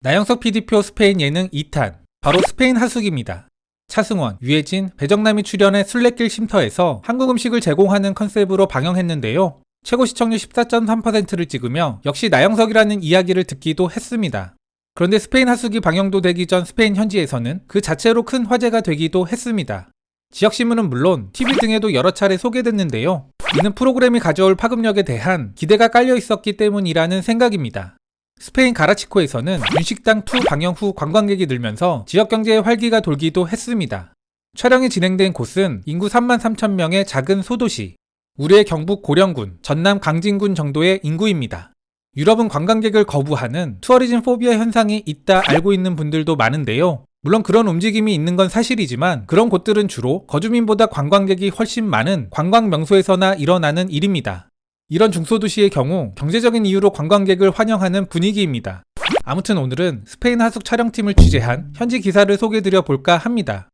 나영석 PD표 스페인 예능 2탄 바로 스페인 하숙입니다. 차승원, 유해진, 배정남이 출연해 술래길 쉼터에서 한국 음식을 제공하는 컨셉으로 방영했는데요. 최고 시청률 14.3%를 찍으며 역시 나영석이라는 이야기를 듣기도 했습니다. 그런데 스페인 하숙이 방영도 되기 전 스페인 현지에서는 그 자체로 큰 화제가 되기도 했습니다. 지역신문은 물론 TV 등에도 여러 차례 소개됐는데요. 이는 프로그램이 가져올 파급력에 대한 기대가 깔려 있었기 때문이라는 생각입니다. 스페인 가라치코에서는 윤식당 2 방영 후 관광객이 늘면서 지역 경제의 활기가 돌기도 했습니다. 촬영이 진행된 곳은 인구 3만 3천 명의 작은 소도시, 우리의 경북 고령군, 전남 강진군 정도의 인구입니다. 유럽은 관광객을 거부하는 투어리즘 포비아 현상이 있다 알고 있는 분들도 많은데요. 물론 그런 움직임이 있는 건 사실이지만 그런 곳들은 주로 거주민보다 관광객이 훨씬 많은 관광 명소에서나 일어나는 일입니다. 이런 중소도시의 경우 경제적인 이유로 관광객을 환영하는 분위기입니다. 아무튼 오늘은 스페인 하숙 촬영팀을 취재한 현지 기사를 소개드려 볼까 합니다.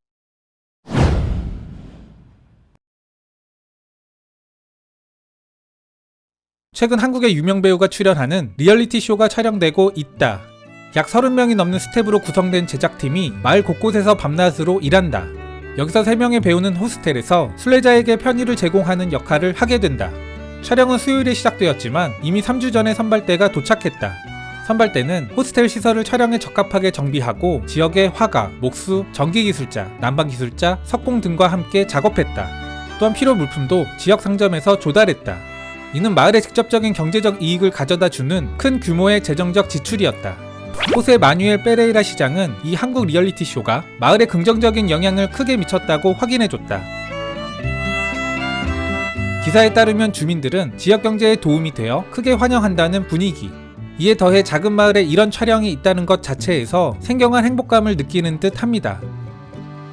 최근 한국의 유명 배우가 출연하는 리얼리티 쇼가 촬영되고 있다. 약 30명이 넘는 스텝으로 구성된 제작팀이 마을 곳곳에서 밤낮으로 일한다. 여기서 3명의 배우는 호스텔에서 순례자에게 편의를 제공하는 역할을 하게 된다. 촬영은 수요일에 시작되었지만 이미 3주 전에 선발대가 도착했다. 선발대는 호스텔 시설을 촬영에 적합하게 정비하고 지역의 화가, 목수, 전기기술자, 난방기술자, 석공 등과 함께 작업했다. 또한 필요 물품도 지역 상점에서 조달했다. 이는 마을에 직접적인 경제적 이익을 가져다 주는 큰 규모의 재정적 지출이었다. 호세 마뉴엘 페레이라 시장은 이 한국 리얼리티 쇼가 마을에 긍정적인 영향을 크게 미쳤다고 확인해줬다. 기사에 따르면 주민들은 지역 경제에 도움이 되어 크게 환영한다는 분위기. 이에 더해 작은 마을에 이런 촬영이 있다는 것 자체에서 생경한 행복감을 느끼는 듯 합니다.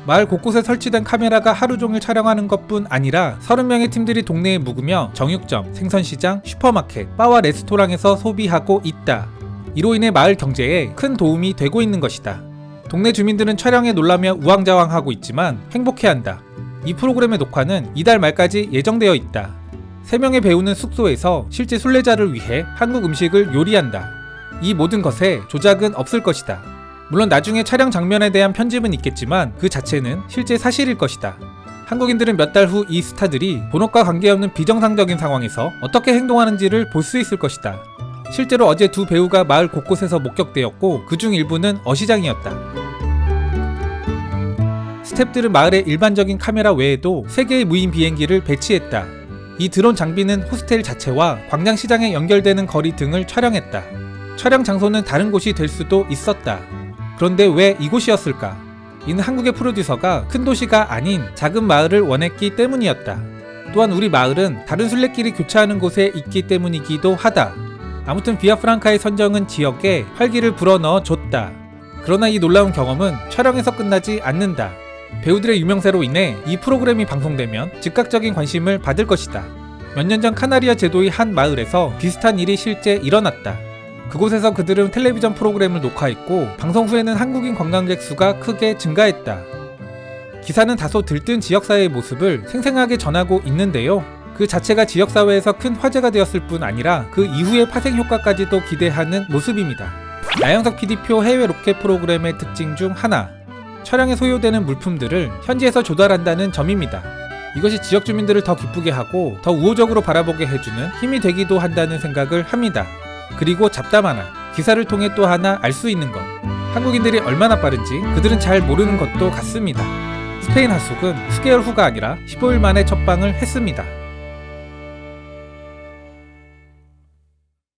마을 곳곳에 설치된 카메라가 하루 종일 촬영하는 것뿐 아니라 30명의 팀들이 동네에 묵으며 정육점, 생선시장, 슈퍼마켓, 바와 레스토랑에서 소비하고 있다. 이로 인해 마을 경제에 큰 도움이 되고 있는 것이다. 동네 주민들은 촬영에 놀라며 우왕좌왕하고 있지만 행복해한다. 이 프로그램의 녹화는 이달 말까지 예정되어 있다. 3명의 배우는 숙소에서 실제 순례자를 위해 한국 음식을 요리한다. 이 모든 것에 조작은 없을 것이다. 물론 나중에 촬영 장면에 대한 편집은 있겠지만 그 자체는 실제 사실일 것이다. 한국인들은 몇 달 후 이 스타들이 본업과 관계없는 비정상적인 상황에서 어떻게 행동하는지를 볼 수 있을 것이다. 실제로 어제 두 배우가 마을 곳곳에서 목격되었고 그중 일부는 어시장이었다. 스탭들은 마을의 일반적인 카메라 외에도 3개의 무인 비행기를 배치했다. 이 드론 장비는 호스텔 자체와 광장시장에 연결되는 거리 등을 촬영했다. 촬영 장소는 다른 곳이 될 수도 있었다. 그런데 왜 이곳이었을까? 이는 한국의 프로듀서가 큰 도시가 아닌 작은 마을을 원했기 때문이었다. 또한 우리 마을은 다른 순례길이 교차하는 곳에 있기 때문이기도 하다. 아무튼 비아프랑카의 선정은 지역에 활기를 불어넣어 줬다. 그러나 이 놀라운 경험은 촬영에서 끝나지 않는다. 배우들의 유명세로 인해 이 프로그램이 방송되면 즉각적인 관심을 받을 것이다. 몇 년 전 카나리아 제도의 한 마을에서 비슷한 일이 실제 일어났다. 그곳에서 그들은 텔레비전 프로그램을 녹화했고 방송 후에는 한국인 관광객 수가 크게 증가했다. 기사는 다소 들뜬 지역사회의 모습을 생생하게 전하고 있는데요. 그 자체가 지역사회에서 큰 화제가 되었을 뿐 아니라 그 이후의 파생 효과까지도 기대하는 모습입니다. 나영석 PD표 해외 로켓 프로그램의 특징 중 하나. 촬영에 소요되는 물품들을 현지에서 조달한다는 점입니다. 이것이 지역 주민들을 더 기쁘게 하고 더 우호적으로 바라보게 해주는 힘이 되기도 한다는 생각을 합니다. 그리고 잡담 하나, 기사를 통해 또 하나 알 수 있는 것. 한국인들이 얼마나 빠른지 그들은 잘 모르는 것도 같습니다. 스페인 하숙은 수개월 후가 아니라 15일 만에 첫방을 했습니다.